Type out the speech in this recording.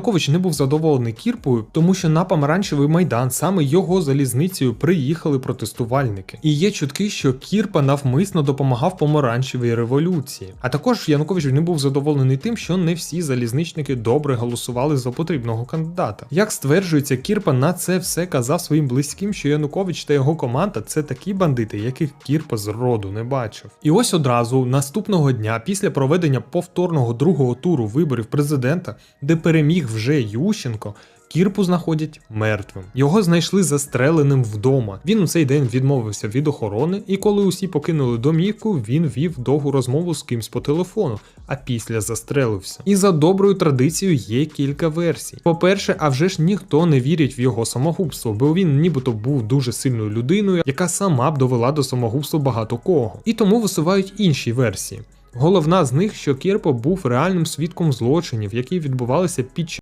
Янукович не був задоволений Кірпою, тому що на помаранчевий майдан саме його залізницею приїхали протестувальники. І є чутки, що Кірпа навмисно допомагав помаранчевій революції. А також Янукович не був задоволений тим, що не всі залізничники добре голосували за потрібного кандидата. Як стверджується, Кірпа на це все казав своїм близьким, що Янукович та його команда це такі бандити, яких Кірпа зроду не бачив. І ось одразу наступного дня, після проведення повторного другого туру виборів президента, де переміг вже Ющенко. Кірпу знаходять мертвим. Його знайшли застреленим вдома. Він у цей день відмовився від охорони, і коли усі покинули домівку, він вів довгу розмову з кимсь по телефону, а після застрелився. І за доброю традицією є кілька версій. По-перше, а вже ж ніхто не вірить в його самогубство, бо він нібито був дуже сильною людиною, яка сама б довела до самогубства багато кого. І тому висувають інші версії. Головна з них, що Кірпо був реальним свідком злочинів, які відбувалися під час